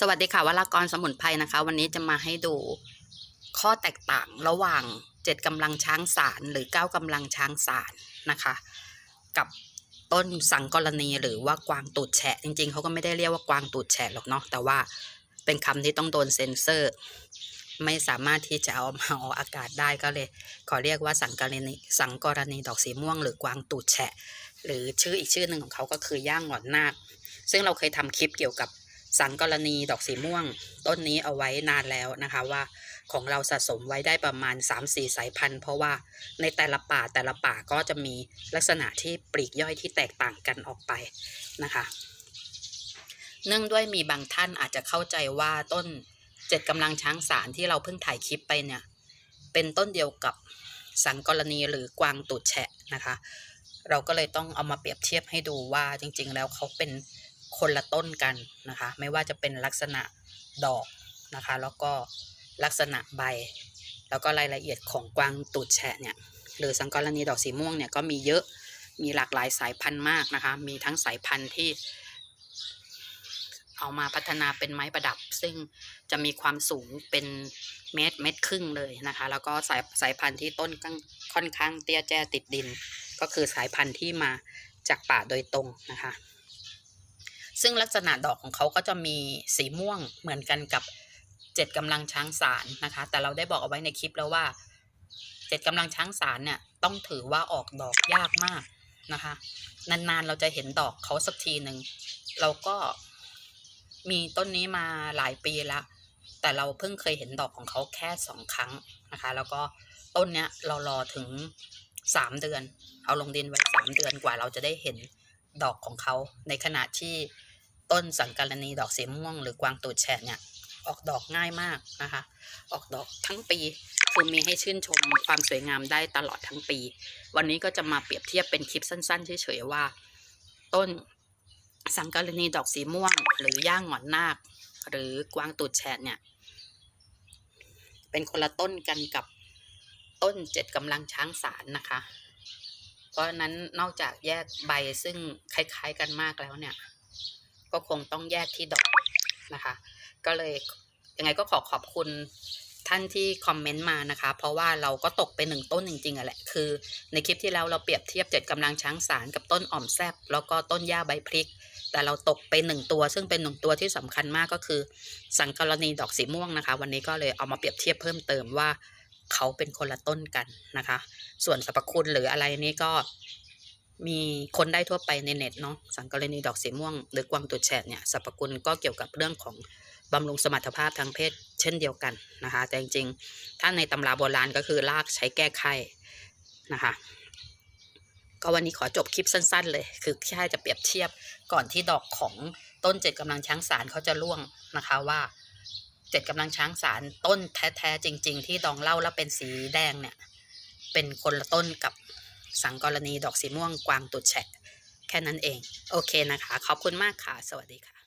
สวัสดีค่ะวรากรสมุนไพรนะคะ วันนี้จะมาให้ดูข้อแตกต่างระหว่างเจ็ดกำลังช้างสารหรือเก้ากำลังช้างสารนะคะ กับต้นสังกรณีหรือว่ากวางตูดแฉะจริงๆเขาก็ไม่ได้เรียกว่ากวางตูดแฉะหรอกเนาะแต่ว่าเป็นคำที่ต้องโดนเซ็นเซอร์ ไม่สามารถที่จะเอามาออกอากาศได้ก็เลย ขอเรียกว่าสังกรณีสังกรณีดอกสีม่วง หรือกวางตูดแฉะ หรือชื่ออีกชื่อหนึ่งของเขาก็คือย่างหงอนนาคซึ่งเราเคยทำคลิปเกี่ยวกับ สังกรณีดอกสีม่วง ต้นนี้เอาไว้นานแล้วนะคะว่าของเราสะสมไว้ได้ประมาณ 3-4 สายพันธุ์ เพราะว่าในแต่ละป่าแต่ละป่าก็จะมีลักษณะที่ปลีกย่อยที่แตกต่างกันออกไปนะคะเนื่องด้วยมีบางท่านอาจจะเข้าใจว่าต้นเจ็ดกำลังช้างสารที่เราเพิ่งถ่ายคลิปไปเนี่ย เป็นต้นเดียวกับสังกรณีหรือกวางตูดแฉะนะคะ เราก็เลยต้องเอามาเปรียบเทียบให้ดูว่าจริงๆ แล้วเขาเป็น คนละต้นกันนะคะ ไม่ว่าจะเป็นลักษณะดอกนะคะ แล้วก็ลักษณะใบ แล้วก็รายละเอียดของกวางตูดแฉะเนี่ยหรือสังกรณีดอกสีม่วงเนี่ยก็มีเยอะมีหลากหลายสายพันธุ์มากนะคะ มีทั้งสายพันธุ์ที่ เอามาพัฒนาเป็นไม้ประดับ ซึ่งจะมีความสูงเป็นเมตรเมตรครึ่งเลยนะคะ แล้วก็สายสายพันธุ์ที่ต้นค่อนข้างเตี้ยแจ้ติดดิน ก็คือสายพันธุ์ที่มาจากป่าโดยตรงนะคะ ซึ่งลักษณะดอกของเขาก็จะมีสีม่วงเหมือนกันกับเจ็ดกำลังช้างสารนะคะ แต่เราได้บอกเอาไว้ในคลิปแล้วว่าเจ็ดกำลังช้างสารเนี่ยต้องถือว่าออกดอกยากมากนะคะ นานๆเราจะเห็นดอกเขาสักทีหนึ่งเราก็มีต้นนี้มาหลายปีแล้วแต่เราเพิ่งเคยเห็นดอกของเขาแค่สองครั้งนะคะ แล้วก็ต้นเนี้ยเรารอถึงสามเดือน เอาลงดินไว้สามเดือนกว่าเราจะได้เห็นดอกของเขาในขณะที่ ต้นสังการณีดอกสีม่วงหรือกวางตูดแฉะเนี่ยออกดอกง่ายมากนะคะ ออกดอกทั้งปีคือมีให้ชื่นชมความสวยงามได้ตลอดทั้งปี วันนี้ก็จะมาเปรียบเทียบเป็นคลิปสั้นๆเฉยๆว่า ต้นสังการณีดอกสีม่วง หรือย่างหงอนนาค หรือกวางตูดแฉะเนี่ย เป็นคนละต้นกันกับต้นเจ็ดกำลังช้างสารนะคะ เพราะนั้นนอกจากแยกใบซึ่งคล้าย ๆ กันมากแล้วเนี่ย ก็คงต้องแยกที่ดอกนะคะ ก็เลยยังไงก็ขอขอบคุณท่านที่คอมเมนต์มานะคะ เพราะว่าเราก็ตกไปหนึ่งต้นจริงๆอะแหละ คือ ในคลิปที่แล้วเราเปรียบเทียบเจ็ดกำลังช้างสารกับต้นอ่อมแซบแล้วก็ต้นหญ้าใบพริก แต่เราตกไปหนึ่งตัว ซึ่งเป็นหนึ่งตัวที่สำคัญมากก็คือ สังกรณีดอกสีม่วงนะคะ วันนี้ก็เลยเอามาเปรียบเทียบเพิ่มเติมว่าเขาเป็นคนละต้นกันนะคะ ส่วนสรรพคุณหรืออะไรนี้ก็ มีคนได้ทั่วไปในเน็ตเนาะสังกรณีดอกสีม่วง หรือกวางตุดแฉดเนี่ยสรรพคุณก็เกี่ยวกับเรื่องของบำรุงสมรรถภาพทางเพศเช่นเดียวกันนะคะ แต่จริงๆ ถ้าในตำราโบราณก็คือรากใช้แก้ไขนะคะ ก็วันนี้ขอจบคลิปสั้น ๆ เลย คือแค่จะเปรียบเทียบก่อนที่ดอกของต้นเจ็ดกำลังช้างสารเขาจะร่วงนะคะว่าเจ็ดกำลังช้างสารต้นแท้ๆจริง ๆ ที่ดองเล่าแล้วเป็นสีแดงเนี่ย เป็นคนละต้นกับ สังกรณีดอกสีม่วงกวางตุดแฉะ แค่นั้นเอง โอเคนะคะ ขอบคุณมากค่ะ สวัสดีค่ะ